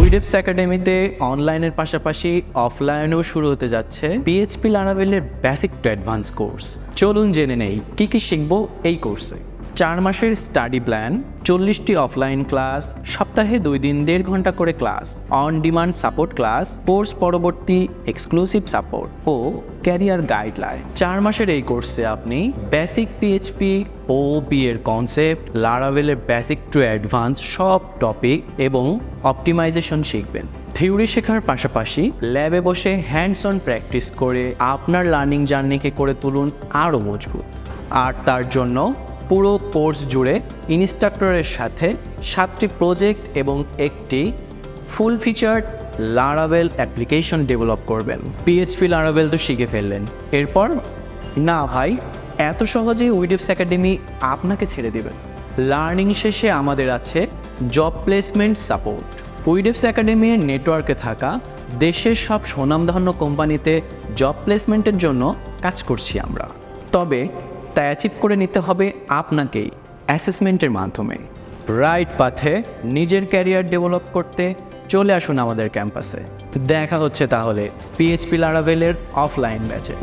উইডেপস একাডেমিতে অনলাইনের পাশাপাশি অফলাইনেও শুরু হতে যাচ্ছে পিএইচপি লারাভেলের বেসিক টু অ্যাডভান্স কোর্স চলুন জেনে নেই, কি কি শিখব এই কোর্সে চার মাসের স্টাডি প্ল্যান, চল্লিশটি অফলাইন ক্লাস, সপ্তাহে দুই দিন দেড় ঘণ্টা করে class on demand support class, course পরবর্তী এক্সক্লুসিভ সাপোর্ট ও ক্যারিয়ার গাইডলাইন। চার মাসের এই কোর্সে আপনি বেসিক পিএইচপি ও বি এর কনসেপ্ট লারাভেলের বেসিক টু অ্যাডভান্স সব টপিক এবং অপটিমাইজেশন শিখবেন। থিওরি শেখার পাশাপাশি ল্যাবে বসে হ্যান্ডস অন প্র্যাকটিস করে আপনার লার্নিং জার্নিকে করে তুলুন আরও মজবুত। আর তার জন্য পুরো কোর্স জুড়ে ইনস্ট্রাক্টরের সাথে সাতটি প্রজেক্ট এবং একটি full featured Laravel application develop করবেন। পিএইচপি লারাভেল তো শিখে ফেললেন। এরপর, না ভাই, এত সহজেই উইডেপস একাডেমি আপনাকে ছেড়ে দেবেন লার্নিং শেষে আমাদের আছে জব প্লেসমেন্ট সাপোর্ট উইডেপস একাডেমির নেটওয়ার্কে থাকা দেশের সব সুনামধন্য কোম্পানিতে জব প্লেসমেন্টের জন্য কাজ করছি আমরা। তবে তা অ্যাচিভ করে নিতে হবে আপনাকেই অ্যাসেসমেন্টের মাধ্যমে। রাইট পাথে নিজের ক্যারিয়ার ডেভেলপ করতে চলে আসুন আমাদের ক্যাম্পাসে দেখা হচ্ছে তাহলে পিএইচপি লারাভেলের অফলাইন ব্যাচে